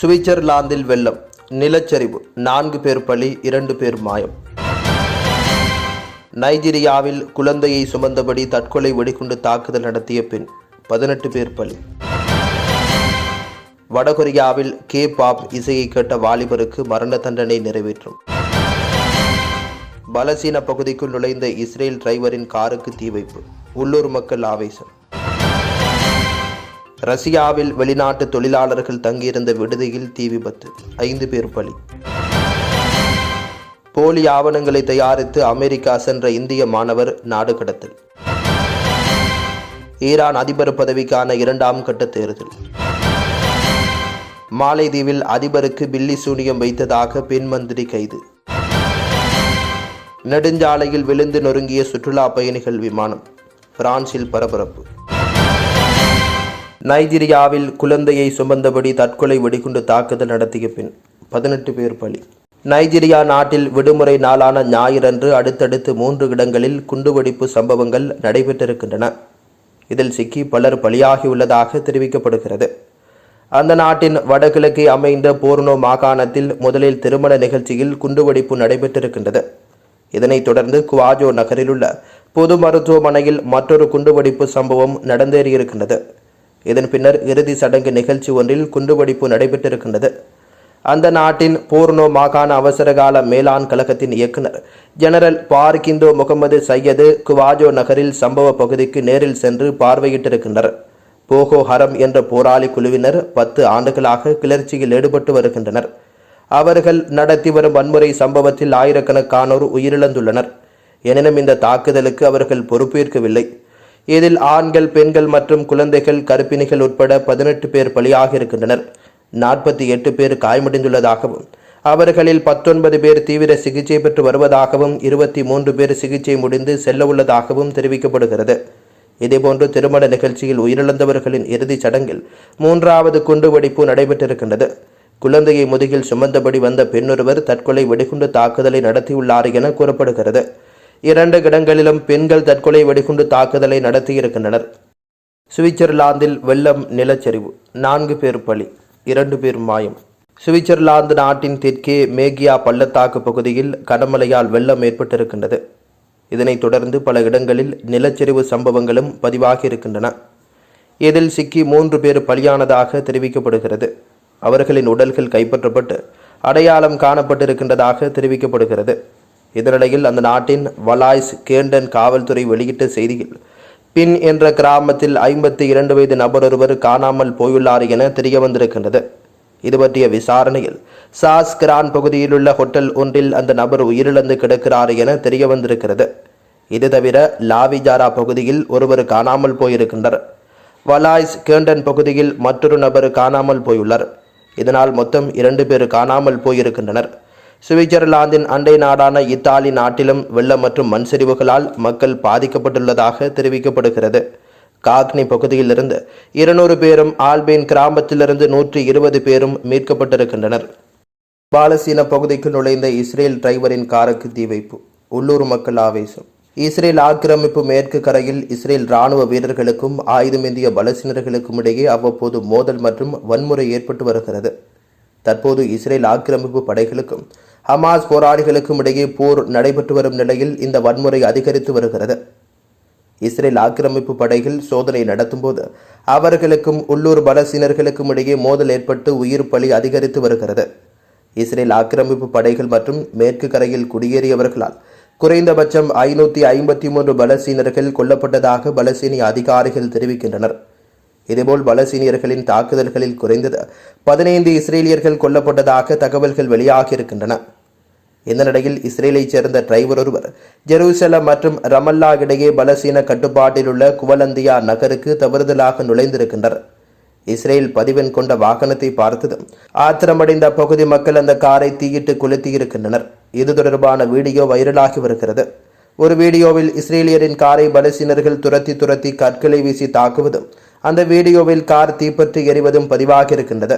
சுவிட்சர்லாந்தில் வெள்ளம் நிலச்சரிவு நான்கு பேர் பலி இரண்டு பேர் மாயம். நைஜீரியாவில் குழந்தையை சுமந்தபடி தற்கொலை வெடிகுண்டு தாக்குதல் நடத்திய பெண் பதினெட்டு பேர் பலி. வடகொரியாவில் கே பாப் இசையை கேட்ட வாலிபருக்கு மரண தண்டனை நிறைவேற்றும். பலசீன பகுதிக்குள் நுழைந்த இஸ்ரேல் டிரைவரின் காருக்கு தீ வைப்பு. உள்ளூர் மக்கள் ஆவேசம். ரஷ்யாவில் வெளிநாட்டு தொழிலாளர்கள் தங்கியிருந்த விடுதியில் தீ விபத்து. ஐந்து பேர் பலி. போலி ஆவணங்களை தயாரித்து அமெரிக்கா சென்ற இந்திய மாணவர் நாடு கடத்தல். ஈரான் அதிபர் பதவிக்கான இரண்டாம் கட்ட தேர்தல். மாலைதீவில் அதிபருக்கு பில்லி சூனியம் வைத்ததாக பெண் மந்திரி கைது. நெடுஞ்சாலையில் விழுந்து நொறுங்கிய சுற்றுலா பயணிகள் விமானம். பிரான்சில் பரபரப்பு. நைஜீரியாவில் குழந்தையை சுமந்தபடி தற்கொலை வெடிகுண்டு தாக்குதல் நடத்திய பின் பதினெட்டு பேர் பலி. நைஜீரியா நாட்டில் விடுமுறை நாளான ஞாயிறன்று அடுத்தடுத்து மூன்று இடங்களில் குண்டுவெடிப்பு சம்பவங்கள் நடைபெற்றிருக்கின்றன. இதில் சிக்கி பலர் பலியாகியுள்ளதாக தெரிவிக்கப்படுகிறது. அந்த நாட்டின் வடகிழக்கே அமைந்த போர்னோ மாகாணத்தில் முதலில் திருமண நிகழ்ச்சியில் குண்டுவெடிப்பு நடைபெற்றிருக்கின்றது. இதனைத் தொடர்ந்து குவாஜோ நகரில் உள்ள பொது மருத்துவமனையில் மற்றொரு குண்டுவெடிப்பு சம்பவம் நடந்தேறியிருக்கின்றது. இதன் பின்னர் இறுதி சடங்கு நிகழ்ச்சி ஒன்றில் குண்டுவெடிப்பு நடைபெற்றிருக்கின்றது. அந்த நாட்டின் போர்னோ மாகாண அவசரகால மேலாண் கழகத்தின் இயக்குனர் ஜெனரல் பார்கிந்தோ முகமது சையது குவாஜோ நகரில் சம்பவ பகுதிக்கு நேரில் சென்று பார்வையிட்டிருக்கின்றனர். போகோ ஹரம் என்ற போராளி குழுவினர் பத்து ஆண்டுகளாக கிளர்ச்சியில் ஈடுபட்டு வருகின்றனர். அவர்கள் நடத்தி வரும் வன்முறை சம்பவத்தில் ஆயிரக்கணக்கானோர் உயிரிழந்துள்ளனர். எனினும் இந்த தாக்குதலுக்கு அவர்கள் பொறுப்பேற்கவில்லை. இதில் ஆண்கள் பெண்கள் மற்றும் குழந்தைகள் கருப்பிணிகள் உட்பட பதினெட்டு பேர் பலியாக இருக்கின்றனர். நாற்பத்தி எட்டு பேர் காயமடைந்துள்ளதாகவும் அவர்களில் பத்தொன்பது பேர் தீவிர சிகிச்சை பெற்று வருவதாகவும் இருபத்தி மூன்று பேர் சிகிச்சை முடிந்து செல்ல உள்ளதாகவும் தெரிவிக்கப்படுகிறது. இதேபோன்று திருமண நிகழ்ச்சியில் உயிரிழந்தவர்களின் இறுதிச் சடங்கில் மூன்றாவது குண்டுவெடிப்பு நடைபெற்றிருக்கின்றது. குழந்தையை முதுகில் சுமந்தபடி வந்த பெண்ணொருவர் தற்கொலை வெடிகுண்டு தாக்குதலை நடத்தியுள்ளார் என கூறப்படுகிறது. இரண்டு இடங்களிலும் பெண்கள் தற்கொலை வெடிகுண்டு தாக்குதலை நடத்தியிருக்கின்றனர். சுவிட்சர்லாந்தில் வெள்ளம் நிலச்சரிவு. நான்கு பேர் பலி இரண்டு பேர் மாயம். சுவிட்சர்லாந்து நாட்டின் தெற்கே மேகியா பள்ளத்தாக்கு பகுதியில் கனமழையால் வெள்ளம் ஏற்பட்டிருக்கின்றது. இதனைத் தொடர்ந்து பல இடங்களில் நிலச்சரிவு சம்பவங்களும் பதிவாகி இருக்கின்றன இதில் சிக்கி மூன்று பேர் பலியானதாக தெரிவிக்கப்படுகிறது. அவர்களின் உடல்கள் கைப்பற்றப்பட்டு அடையாளம் காணப்பட்டிருக்கின்றதாக தெரிவிக்கப்படுகிறது. இதனிடையில் அந்த நாட்டின் வலாய்ஸ் கேண்டன் காவல்துறை வெளியிட்ட செய்தியில் பின் என்ற கிராமத்தில் ஐம்பத்தி இரண்டு வயது நபர் ஒருவர் காணாமல் போயுள்ளார் என தெரிய வந்திருக்கின்றது. இது பற்றிய விசாரணையில் சாஸ் கிரான் பகுதியிலுள்ள ஹோட்டல் ஒன்றில் அந்த நபர் உயிரிழந்து கிடக்கிறார் என தெரிய வந்திருக்கிறது. இது தவிர லாவிஜாரா பகுதியில் ஒருவர் காணாமல் போயிருக்கின்றனர். வலாய்ஸ் கேண்டன் பகுதியில் மற்றொரு நபர் காணாமல் போயுள்ளார். இதனால் மொத்தம் இரண்டு பேர் காணாமல் போயிருக்கின்றனர். சுவிட்சர்லாந்தின் அண்டை நாடான இத்தாலி நாட்டிலும் வெள்ளம் மற்றும் மண் சரிவுகளால் மக்கள் பாதிக்கப்பட்டுள்ளதாக தெரிவிக்கப்படுகிறது. காக்னி பகுதியிலிருந்து இருநூறு பேரும் ஆல்பேன் கிராமத்திலிருந்து நூற்றி இருபது பேரும் மீட்கப்பட்டிருக்கின்றனர். பாலசீன பகுதிக்கு நுழைந்த இஸ்ரேல் டிரைவரின் காருக்கு தீ வைப்பு. உள்ளூர் மக்கள் ஆவேசம். இஸ்ரேல் ஆக்கிரமிப்பு மேற்கு கரையில் இஸ்ரேல் ராணுவ வீரர்களுக்கும் ஆயுதமேந்திய பலசீனர்களுக்கும் இடையே அவ்வப்போது மோதல் மற்றும் வன்முறை ஏற்பட்டு வருகிறது. தற்போது இஸ்ரேல் ஆக்கிரமிப்பு படைகளுக்கும் ஹமாஸ் போராளிகளுக்கும் இடையே போர் நடைபெற்று வரும் நிலையில் இந்த வன்முறை அதிகரித்து வருகிறது. இஸ்ரேல் ஆக்கிரமிப்பு படைகள் சோதனை நடத்தும்போது அவர்களுக்கும் உள்ளூர் பலசீனர்களுக்கும் இடையே மோதல் ஏற்பட்டு உயிர் பலி அதிகரித்து வருகிறது. இஸ்ரேல் ஆக்கிரமிப்பு படைகள் மற்றும் மேற்கு கரையில் குடியேறியவர்களால் குறைந்தபட்சம் ஐநூற்றி ஐம்பத்தி மூன்று பலசீனர்கள் கொல்லப்பட்டதாக பலசீனிய அதிகாரிகள் தெரிவிக்கின்றனர். இதேபோல் பலசீனியர்களின் தாக்குதல்களில் குறைந்தது பதினைந்து இஸ்ரேலியர்கள் கொல்லப்பட்டதாக தகவல்கள் வெளியாகியிருக்கின்றன. இந்த நிலையில் இஸ்ரேலைச் சேர்ந்த டிரைவர் ஒருவர் ஜெருசலம் மற்றும் ரமல்லா இடையே பலசீன கட்டுப்பாட்டில் உள்ள குவலந்தியா நகருக்கு தவறுதலாக நுழைந்திருக்கின்றனர். இஸ்ரேல் பதிவெண் கொண்ட வாகனத்தை பார்த்ததும் ஆத்திரமடைந்த பகுதி மக்கள் அந்த காரை தீயிட்டு கொளுத்தியிருக்கின்றனர். இது தொடர்பான வீடியோ வைரலாகி வருகிறது. ஒரு வீடியோவில் இஸ்ரேலியரின் காரை பலசீனர்கள் துரத்தி துரத்தி கற்களை வீசி தாக்குவதும் அந்த வீடியோவில் கார் தீப்பற்றி எறிவதும் பதிவாகியிருக்கின்றது.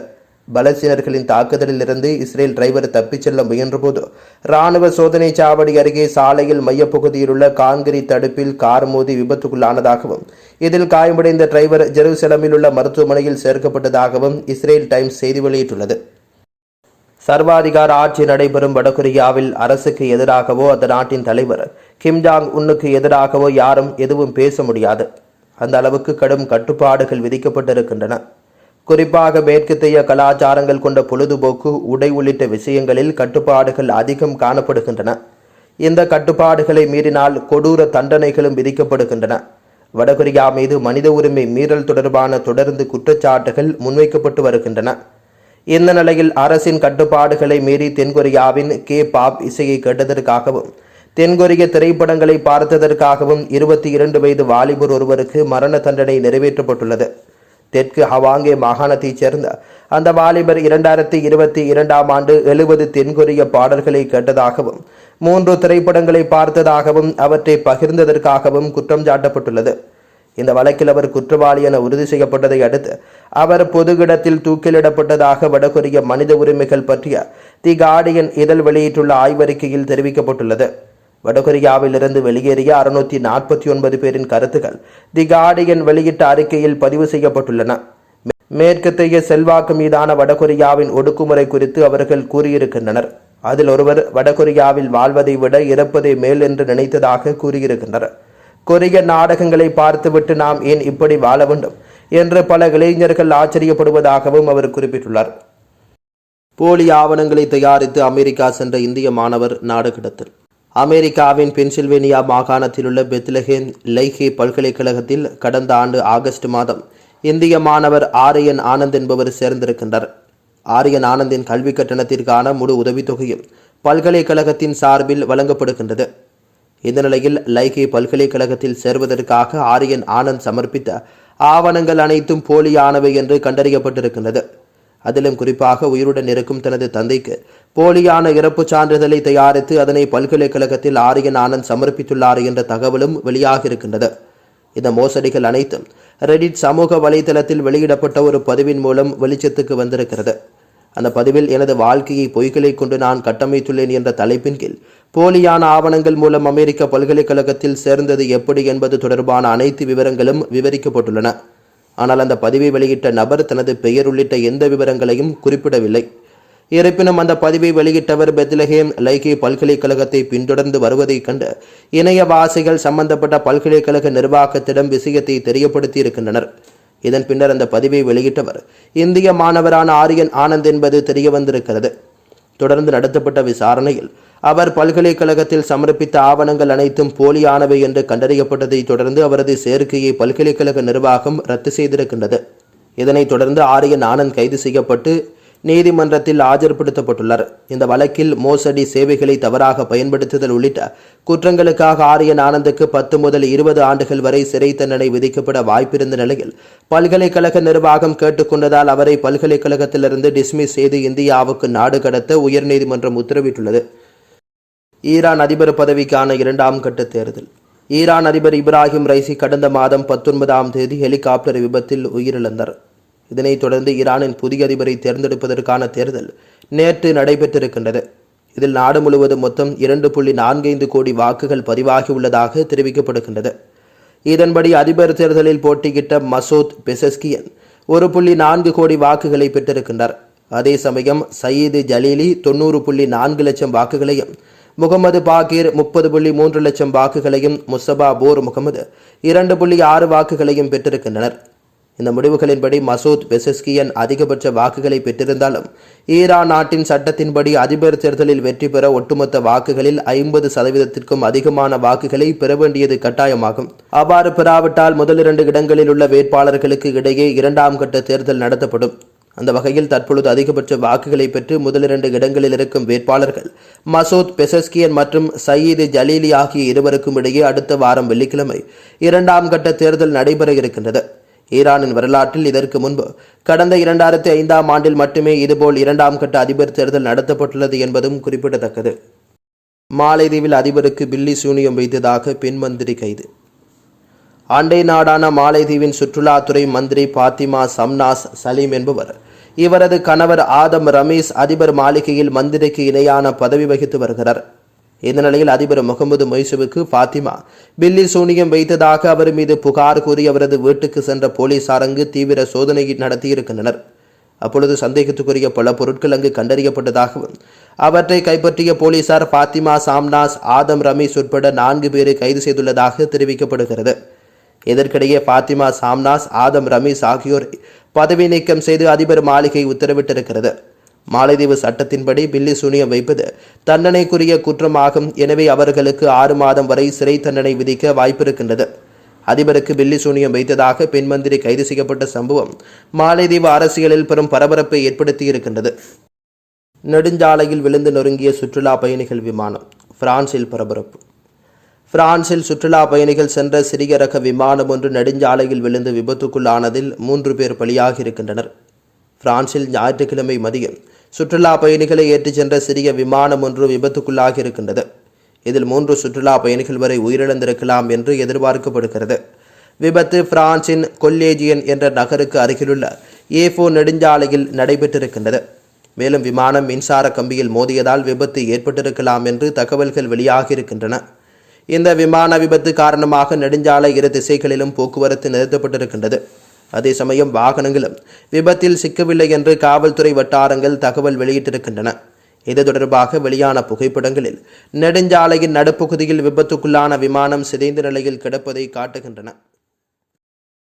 பலஸ்தீனர்களின் தாக்குதலில் இருந்து இஸ்ரேல் டிரைவர் தப்பிச் செல்ல முயன்றபோது ராணுவ சோதனை சாவடி அருகே சாலையில் மையப்பகுதியில் உள்ள கான்கிரீட் தடுப்பில் கார் மோதி விபத்துக்குள்ளானதாகவும் இதில் காயமடைந்த டிரைவர் ஜெருசலமில் உள்ள மருத்துவமனையில் சேர்க்கப்பட்டதாகவும் இஸ்ரேல் டைம்ஸ் செய்தி வெளியிட்டுள்ளது. சர்வாதிகார ஆட்சி நடைபெறும் வடகொரியாவில் அரசுக்கு எதிராகவோ அந்த நாட்டின் தலைவர் கிம் ஜாங் உன்னுக்கு எதிராகவோ யாரும் எதுவும் பேச முடியாது. அந்த அளவுக்கு கடும் கட்டுப்பாடுகள் விதிக்கப்பட்டிருக்கின்றன. குறிப்பாக மேற்கத்திய கலாச்சாரங்கள் கொண்ட பொழுதுபோக்கு உடை உள்ளிட்ட விஷயங்களில் கட்டுப்பாடுகள் அதிகம் காணப்படுகின்றன. இந்த கட்டுப்பாடுகளை மீறினால் கொடூர தண்டனைகளும் விதிக்கப்படுகின்றன. வடகொரியா மீது மனித உரிமை மீறல் தொடர்பான தொடர்ந்து குற்றச்சாட்டுகள் முன்வைக்கப்பட்டு வருகின்றன. இந்த நிலையில் அரசின் கட்டுப்பாடுகளை மீறி தென்கொரியாவின் கே பாப் இசையை கேட்டதற்காகவும் தென்கொரிய திரைப்படங்களை பார்த்ததற்காகவும் இருபத்தி இரண்டு வயது வாலிபர் ஒருவருக்கு மரண தண்டனை நிறைவேற்றப்பட்டுள்ளது. தெற்கு ஹவாங்கே மாகாணத்தைச் சேர்ந்த அந்த வாலிபர் இரண்டாயிரத்தி இருபத்தி இரண்டாம் ஆண்டு எழுபது தென்கொரிய பாடல்களை கேட்டதாகவும் மூன்று திரைப்படங்களை பார்த்ததாகவும் அவற்றை பகிர்ந்ததற்காகவும் குற்றம் சாட்டப்பட்டுள்ளது. இந்த வழக்கில் அவர் குற்றவாளி என உறுதி செய்யப்பட்டதை அடுத்து அவர் பொது இடத்தில் தூக்கிலிடப்பட்டதாக வடகொரிய மனித உரிமைகள் பற்றிய தி கார்டியன் இதழ் வெளியிட்டுள்ள ஆய்வறிக்கையில் தெரிவிக்கப்பட்டுள்ளது. வடகொரியாவில் இருந்து வெளியேறிய அறுநூத்தி நாற்பத்தி ஒன்பது பேரின் கருத்துக்கள் தி கார்டியன் வெளியிட்ட அறிக்கையில் பதிவு செய்யப்பட்டுள்ளன. மேற்கத்தைய செல்வாக்கு மீதான வடகொரியாவின் ஒடுக்குமுறை குறித்து அவர்கள் கூறியிருக்கின்றனர். அதில் ஒருவர் வடகொரியாவில் வாழ்வதை விட இறப்பதே மேல் என்று நினைத்ததாக கூறியிருக்கின்றனர். கொரிய நாடகங்களை பார்த்துவிட்டு நாம் ஏன் இப்படி வாழ வேண்டும்? என்று பல இளைஞர்கள் ஆச்சரியப்படுவதாகவும் அவர் குறிப்பிட்டுள்ளார். போலி ஆவணங்களை தயாரித்து அமெரிக்கா சென்ற இந்திய மாணவர் நாடு கடத்தல் அமெரிக்காவின் பென்சில்வேனியா மாகாணத்தில் உள்ள பெத்லஹேம் லைஹே பல்கலைக்கழகத்தில் கடந்த ஆண்டு ஆகஸ்ட் மாதம் இந்திய மாணவர் ஆரியன் ஆனந்த் என்பவர் சேர்ந்திருக்கின்றார். ஆரியன் ஆனந்தின் கல்வி கட்டணத்திற்கான முழு உதவித்தொகையும் பல்கலைக்கழகத்தின் சார்பில் வழங்கப்படுகின்றது. இந்த நிலையில் லைகே பல்கலைக்கழகத்தில் சேர்வதற்காக ஆரியன் ஆனந்த் சமர்ப்பித்த ஆவணங்கள் அனைத்தும் போலியானவை என்று கண்டறியப்பட்டிருக்கின்றது. அதிலும் குறிப்பாக உயிருடன் இருக்கும் தனது தந்தைக்கு போலியான இறப்பு சான்றிதழை தயாரித்து அதனை பல்கலைக்கழகத்தில் ஆரியன் ஆனந்த் சமர்ப்பித்துள்ளார் என்ற தகவலும் வெளியாக இருக்கின்றது. இந்த மோசடிகள் அனைத்தும் ரெடிட் சமூக வலைதளத்தில் வெளியிடப்பட்ட ஒரு பதிவின் மூலம் வெளிச்சத்துக்கு வந்திருக்கிறது. அந்த பதிவில் எனது வாழ்க்கையை பொய்களை கொண்டு நான் கட்டமைத்துள்ளேன் என்ற தலைப்பின் கீழ் போலியான ஆவணங்கள் மூலம் அமெரிக்க பல்கலைக்கழகத்தில் சேர்ந்தது எப்படி என்பது தொடர்பான அனைத்து விவரங்களும் விவரிக்கப்பட்டுள்ளன. ஆனால் அந்த பதிவை வெளியிட்ட நபர் தனது பெயர் உள்ளிட்ட எந்த விவரங்களையும் குறிப்பிடவில்லை. இருப்பினும் அந்த பதிவை வெளியிட்டவர் பெத்லஹேம் லைகி பல்கலைக்கழகத்தை பின்தொடர்ந்து வருவதைக் கண்டு இணையவாசிகள் சம்பந்தப்பட்ட பல்கலைக்கழக நிர்வாகத்திடம் விஷயத்தை தெரியப்படுத்தி இருக்கின்றனர் இதன் பின்னர் அந்த பதிவை வெளியிட்டவர் இந்திய மாணவரான ஆரியன் ஆனந்த் என்பது தெரிய வந்திருக்கிறது தொடர்ந்து நடத்தப்பட்ட விசாரணையில் அவர் பல்கலைக்கழகத்தில் சமர்ப்பித்த ஆவணங்கள் அனைத்தும் போலியானவை என்று கண்டறியப்பட்டதை தொடர்ந்து அவரது சேர்க்கையை பல்கலைக்கழக நிர்வாகம் ரத்து செய்திருக்கின்றது. இதனைத் தொடர்ந்து ஆரியன் ஆனந்த் கைது செய்யப்பட்டு நீதிமன்றத்தில் ஆஜர்படுத்தப்பட்டுள்ளார். இந்த வழக்கில் மோசடி சேவைகளை தவறாக பயன்படுத்துதல் உள்ளிட்ட குற்றங்களுக்காக ஆரியன் ஆனந்துக்கு பத்து முதல் இருபது ஆண்டுகள் வரை சிறை தண்டனை விதிக்கப்பட வாய்ப்பிருந்த நிலையில் பல்கலைக்கழக நிர்வாகம் கேட்டுக்கொண்டதால் அவரை பல்கலைக்கழகத்திலிருந்து டிஸ்மிஸ் செய்து இந்தியாவுக்கு நாடு கடத்த உயர்நீதிமன்றம் உத்தரவிட்டுள்ளது. ஈரான் அதிபர் பதவிக்கான இரண்டாம் கட்ட தேர்தல். ஈரான் அதிபர் இப்ராஹிம் ரைசி கடந்த மாதம் பத்தொன்பதாம் தேதி ஹெலிகாப்டர் விபத்தில் உயிரிழந்தார். இதனைத் தொடர்ந்து ஈரானின் புதிய அதிபரை தேர்ந்தெடுப்பதற்கான தேர்தல் நேற்று நடைபெற்றிருக்கின்றது. இதில் நாடு முழுவதும் மொத்தம் இரண்டு புள்ளி நான்கைந்து கோடி வாக்குகள் பதிவாகியுள்ளதாக தெரிவிக்கப்படுகின்றது. இதன்படி அதிபர் தேர்தலில் போட்டியிட்ட மசூத் பெசஸ்கியன் ஒரு புள்ளி நான்கு கோடி வாக்குகளை பெற்றிருக்கின்றார். அதே சமயம் சயீது ஜலீலி தொண்ணூறு புள்ளி நான்கு லட்சம் வாக்குகளையும் முகமது பாகீர் முப்பது புள்ளி மூன்று லட்சம் வாக்குகளையும் முசபா போர் முகமது இரண்டு புள்ளி ஆறு வாக்குகளையும் பெற்றிருக்கின்றனர். இந்த முடிவுகளின்படி மசூத் பெசஸ்கியன் அதிகபட்ச வாக்குகளை பெற்றிருந்தாலும் ஈரான் நாட்டின் சட்டத்தின்படி அதிபர் தேர்தலில் வெற்றி பெற ஒட்டுமொத்த வாக்குகளில் ஐம்பது சதவீதத்திற்கும் அதிகமான வாக்குகளை பெற வேண்டியது கட்டாயமாகும். அவ்வாறு பெறாவிட்டால் முதல் இரண்டு இடங்களில் உள்ள வேட்பாளர்களுக்கு இடையே இரண்டாம் கட்ட தேர்தல் நடத்தப்படும். அந்த வகையில் தற்பொழுது அதிகபட்ச வாக்குகளை பெற்று முதலிரண்டு இடங்களில் இருக்கும் வேட்பாளர்கள் மசூத் பெசஸ்கியன் மற்றும் சயீது ஜலீலி ஆகிய இருவருக்கும் இடையே அடுத்த வாரம் வெள்ளிக்கிழமை இரண்டாம் கட்ட தேர்தல் நடைபெற இருக்கின்றது. ஈரானின் வரலாற்றில் இதற்கு முன்பு கடந்த இரண்டாயிரத்தி ஐந்தாம் ஆண்டில் மட்டுமே இதுபோல் இரண்டாம் கட்ட அதிபர் தேர்தல் நடத்தப்பட்டுள்ளது என்பதும் குறிப்பிடத்தக்கது. மாலைதீவில் அதிபருக்கு பில்லி சூனியம் வைத்ததாக பெண் மந்திரி கைது. அண்டை நாடான மாலைதீவின் சுற்றுலாத்துறை மந்திரி பாத்திமா சம்னாஸ் சலீம் என்பவர் இவரது கணவர் ஆதம் ரமேஷ் அதிபர் மாளிகையில் மந்திரிக்கு இணையான பதவி வகித்து வருகிறார். இந்த நிலையில் அதிபர் முகமது மொய்சுவுக்கு பாத்திமா பில்லி சூனியம் வைத்ததாக அவர் மீது புகார் கூறி அவரது வீட்டுக்கு சென்ற போலீசார் அங்கு தீவிர சோதனை நடத்தியிருக்கின்றனர். அப்பொழுது சந்தேகத்துக்குரிய பல பொருட்கள் அங்கு கண்டறியப்பட்டதாகவும் அவற்றை கைப்பற்றிய போலீசார் பாத்திமா சாம்னாஸ் ஆதம் ரமேஷ் உட்பட நான்கு பேரை கைது செய்துள்ளதாக தெரிவிக்கப்படுகிறது. இதற்கிடையே பாத்திமா சாம்னாஸ் ஆதம் ரமேஷ் ஆகியோர் பதவி நீக்கம் செய்து அதிபர் மாளிகை உத்தரவிட்டிருக்கிறது. மாலைதீவு சட்டத்தின்படி பில்லி சூனியம் வைப்பது தண்டனைக்குரிய குற்றமாகும். எனவே அவர்களுக்கு ஆறு மாதம் வரை சிறை தண்டனை விதிக்க வாய்ப்பிருக்கின்றது. அதிபருக்கு பில்லி சூனியம் வைத்ததாக பெண் மந்திரி கைது செய்யப்பட்ட சம்பவம் மாலைதீவு அரசியலில் பெரும் பரபரப்பை ஏற்படுத்தியிருக்கின்றது. நெடுஞ்சாலையில் விழுந்து நொறுங்கிய சுற்றுலா பயணிகள் விமானம் பிரான்சில் பரபரப்பு. பிரான்சில் சுற்றுலா பயணிகள் சென்ற சிறிய ரக விமானம் ஒன்று நெடுஞ்சாலையில் விழுந்து விபத்துக்குள்ளானதில் மூன்று பேர் பலியாகியிருக்கின்றனர். பிரான்சில் ஞாயிற்றுக்கிழமை மதியம் சுற்றுலா பயணிகளை ஏற்றிச் சென்ற சிறிய விமானம் ஒன்று விபத்துக்குள்ளாகியிருக்கின்றது. இதில் மூன்று சுற்றுலா பயணிகள் வரை உயிரிழந்திருக்கலாம் என்று எதிர்பார்க்கப்படுகிறது. விபத்து பிரான்சின் கொல்லேஜியன் என்ற நகருக்கு அருகிலுள்ள ஏஃபோ நெடுஞ்சாலையில் நடைபெற்றிருக்கின்றது. மேலும் விமானம் மின்சார கம்பியில் மோதியதால் விபத்து ஏற்பட்டிருக்கலாம் என்று தகவல்கள் வெளியாகியிருக்கின்றன. இந்த விமான விபத்து காரணமாக நெடுஞ்சாலை இரு திசைகளிலும் போக்குவரத்து நிறுத்தப்பட்டிருக்கின்றது. அதே சமயம் வாகனங்களும் விபத்தில் சிக்கவில்லை என்று காவல்துறை வட்டாரங்கள் தகவல் வெளியிட்டிருக்கின்றன. இது தொடர்பாக வெளியான புகைப்படங்களில் நெடுஞ்சாலையின் நடுப்பகுதியில் விபத்துக்குள்ளான விமானம் சிதைந்த நிலையில் கிடப்பதை காட்டுகின்றன.